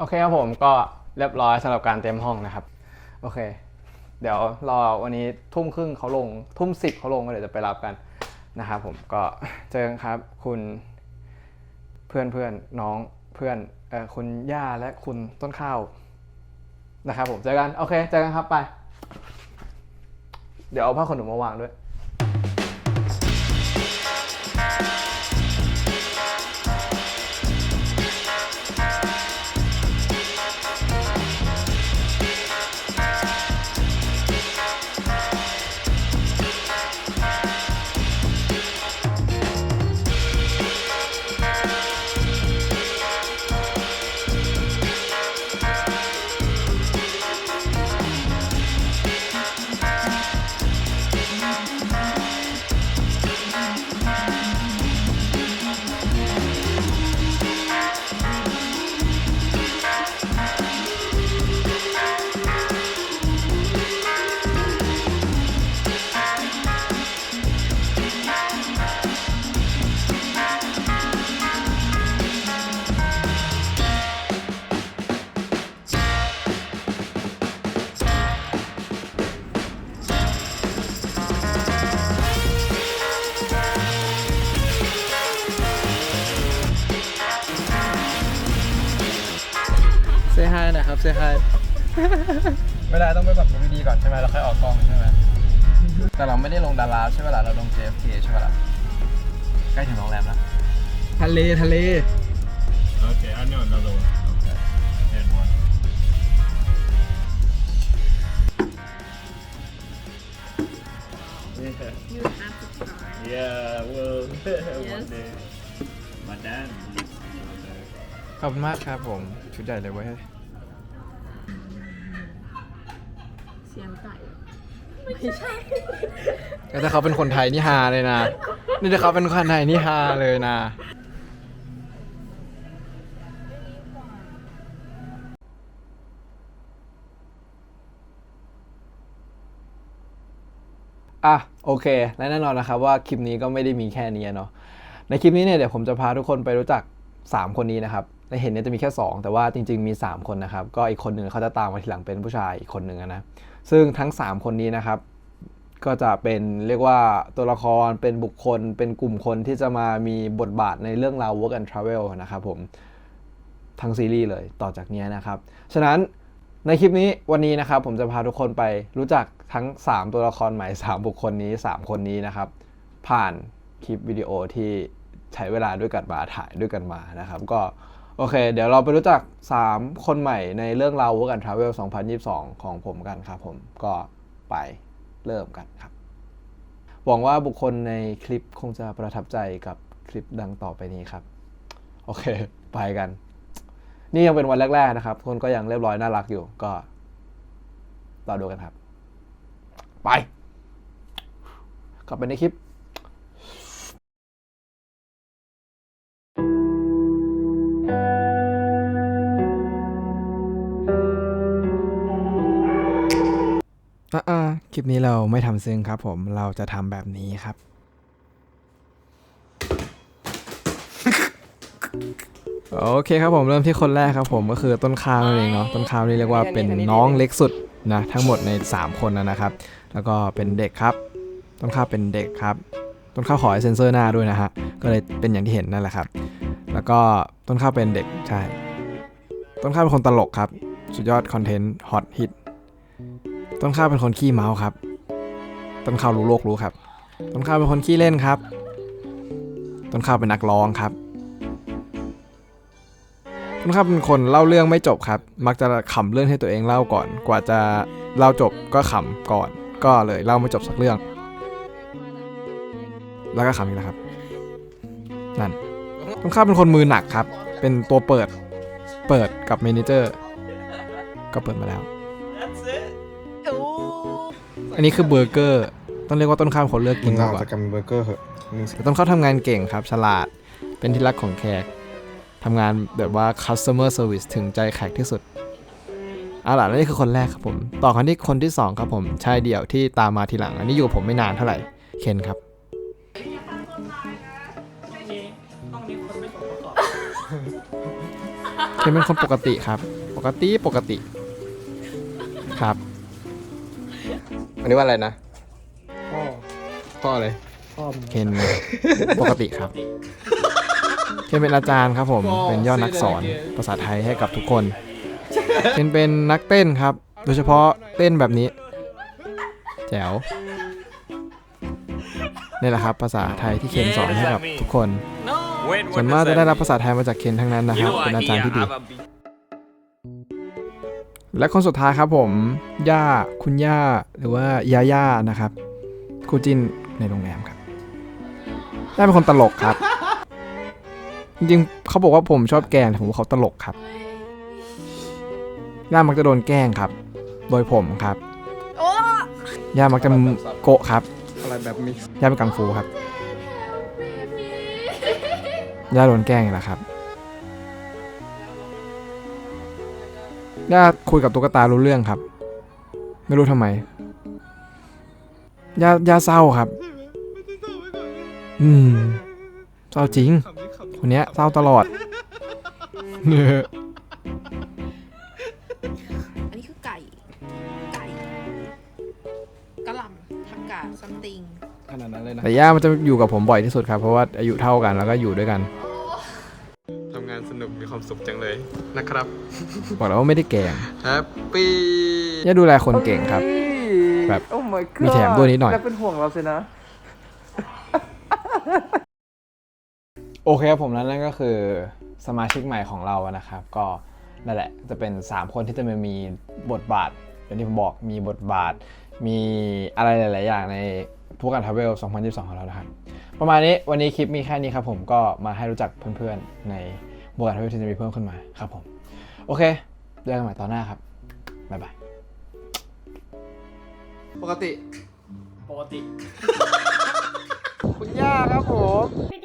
โอเคครับผมก็เรียบร้อยสำหรับการเต็มห้องนะครับ โอเค เดี๋ยวรอวันนี้ทุ่มครึ่งเขาลง ทุ่มสิบเขาลงก็เดี๋ยวจะไปรับกันนะครับผมก็เจอกันครับคุณเพื่อนเพื่อนน้องเพื่อนเออคุณย่าและคุณต้นข้าวนะครับผมเจอกัน โอเค เจอกันครับไป เดี๋ยวเอาผ้าขนหนูมาวางด้วย ซฮายนะครับเซฮายเวลาต้องไปแบบดูดีๆก่อนใช่ไหมแล้วค่อยออกกล้องใช่ไหมแต่เราไม่ได้ลงดาราใช่ไหมล่ะเราลง JFK ใช่ไหมล่ะใกล้ถึงโรงแรมแล้วทะเลทะเล Okay, I know another one. Okay. And one. Yeah. You have to try. Yeah, well, Yes. one day. My dad used to go there. ขอบคุณมากครับผมชุดใหญ่เลยเว้ย เสียงไก่แล้วถ้าเขาเป็นคนไทยนี่ฮาเลยนะ นี่ถ้าเขาเป็นคนไทยนี่ฮาเลยนะ อะโอเค และแน่นอนนะครับว่าคลิปนี้ก็ไม่ได้มีแค่นี้เนาะ ในคลิปนี้เนี่ยเดี๋ยวผมจะพาทุกคนไปรู้จัก 3 คนนี้นะครับ ในเห็นเนี่ยจะมีแค่ 2 แต่ว่าจริง ๆมี 3 คนนะครับ ก็อีกคนหนึ่งเขาจะตามมาทีหลังเป็นผู้ชายอีกคนหนึ่งนะซึ่งทั้ง 3 คนนี้นะครับ ก็จะเป็นเรียกว่าตัวละครเป็นบุคคล เป็นกลุ่มคนที่จะมามีบทบาทในเรื่องราว work and travel นะครับผมทั้งซีรีส์เลยต่อจากนี้นะครับ ฉะนั้นในคลิปนี้วันนี้นะครับ ผมจะพาทุกคนไปรู้จักทั้ง 3 ตัวละครใหม่ 3 บุคคลนี้ 3 คนนี้นะครับ ผ่านคลิปวิดีโอที่ใช้เวลาด้วยกันมาถ่ายด้วยกันมานะครับ ก็ โอเค เดี๋ยวเราไปรู้จัก 3 คนใหม่ในเรื่องราว Work and Travel 2022 ของผมกันครับผมก็ไปเริ่มกันครับ หวังว่าบุคคลในคลิปคงจะประทับใจกับคลิปดังต่อไปนี้ครับ โอเค ไปกัน นี่ยังเป็นวันแรก ๆ นะครับ คนก็ยังเรียบร้อยน่ารักอยู่ก็รอดูกันครับ ไป กลับไปในคลิป อ่าคลิปนี้เราไม่ทำซึ้งครับผม เราจะทำแบบนี้ครับ โอเคครับผมเริ่มที่คนแรกครับผมก็คือต้นข้าวนั่นเองเนาะต้นข้าวนี่เรียกว่าเป็นน้องเล็กสุดนะทั้งหมดใน 3 คนนะนะครับ แล้วก็เป็นเด็กครับ ต้นข้าวเป็นเด็กครับ ต้นข้าวขอให้เซ็นเซอร์หน้าด้วยนะฮะก็เลยเป็นอย่างที่เห็นนั่นแหละครับ แล้วก็ต้นข้าวเป็นเด็กใช่ ต้นข้าวเป็นคนตลกครับ สุดยอดคอนเทนต์ฮอตฮิต ต้นข้าวเป็นคนขี้เมาครับ ต้นข้าวรู้โลกรู้ครับ ต้นข้าวเป็นคนขี้เล่นครับ ต้นข้าวเป็นนักร้องครับ ต้นข้าวเป็นคนเล่าเรื่องไม่จบครับ มักจะขำเรื่องให้ตัวเองเล่าก่อน กว่าจะเล่าจบก็ขำก่อน ก็เลยเล่าไม่จบสักเรื่อง แล้วก็ขำอีกแล้วครับ นั่น ต้นข้าวเป็นคนมือหนักครับ เป็นตัวเปิด เปิดกับเมนเจอร์ ก็เปิดมาแล้ว อันนี้คือเบอร์เกอร์ ต้องเรียกว่าต้นข้าวเป็นคนเลือกกิมึนงมากเอากว่าจากกันเบอร์เกอร์เหอะมึงแต่ต้นข้าวทำงานเก่งครับ ฉลาด เป็นที่รักของแขกทำงานแบบว่า customer service ถึงใจแขกที่สุดเอาล่ะแล้วนี่คือคนแรกครับผม ต่อกันที่คนที่สองครับผมชายเดี่ยวที่ตามมาทีหลัง อันนี้อยู่กับผมไม่นานเท่าไหร่ เคนครับเคนคนเป็นคนปกติครับ ปกติปกติ ครับ อันนี้ว่าอะไรนะ พ่อพ่อเลยพ่อมึงเคนปกติครับเคนเป็นอาจารย์ครับผม เป็นยอดนักสอนภาษาไทยให้กับทุกคนเคนเป็นนักเต้นครับ โดยเฉพาะเต้นแบบนี้ แจ๋วนี่แหละครับ ภาษาไทยที่เคนสอนให้กับทุกคน When ส่วนมากจะได้รับภาษาไทยมาจากเคนทั้งนั้นนะครับ เป็นอาจารย์ที่ดี และคนสุดท้ายครับผมย่าคุณย่าหรือว่ายาย่านะครับคู่จิ้นในโรงแรมครับย่าเป็นคนตลกครับ จริงๆเขาบอกว่าผมชอบแกล้งแต่ผมว่าเขาตลกครับย่ามักจะโดนแกล้งครับ โดยผมครับโอ้ย่ามักจะโกะครับอะไรแบบนี้ย่าเป็นกังฟูครับย่าโดนแกล้งอีกแล้วครับ ย่าคุยกับตุ๊กตารู้เรื่องครับ ไม่รู้ทำไมย่าย่าเศร้าครับ อืมเศร้าจริง คนเนี้ยเศร้าตลอดอันนี้คือไก่ ไก่กะหล่ำทำกาซัมติง ขนาดนั้นเลยนะ แต่ย่ามันจะอยู่กับผมบ่อยที่สุดครับ เพราะว่าอายุเท่ากันแล้วก็อยู่ด้วยกันท ยนะครับ บอกแล้วว่าไม่ได้แกล้งแฮปปี้ย่าดูแลคนเก่งครับ แบบโอ้ my god มีแถมด้วยนิดหน่อย แล้วเป็นห่วงเราสินะ โอเคครับผมแล้วนั่นก็คือสมาชิกใหม่ของเรานะครับ ก็นั่นแหละจะเป็น 3 คนที่จะมามีบทบาทอย่างที่ผมบอกมีบทบาท มีอะไรหลาย ๆ อย่างในพวกการทาวเวล 2022 ของเรานะครับ ประมาณนี้วันนี้คลิปมีแค่นี้ครับผมก็มาให้รู้จักเพื่อน ๆ ใน บทการทาวเวลที่จะมีเพิ่มขึ้นมาครับผม โอเคเจอกันใหม่ตอนหน้าครับ บ๊ายบาย ปกติ ปกติ คุณย่าครับผม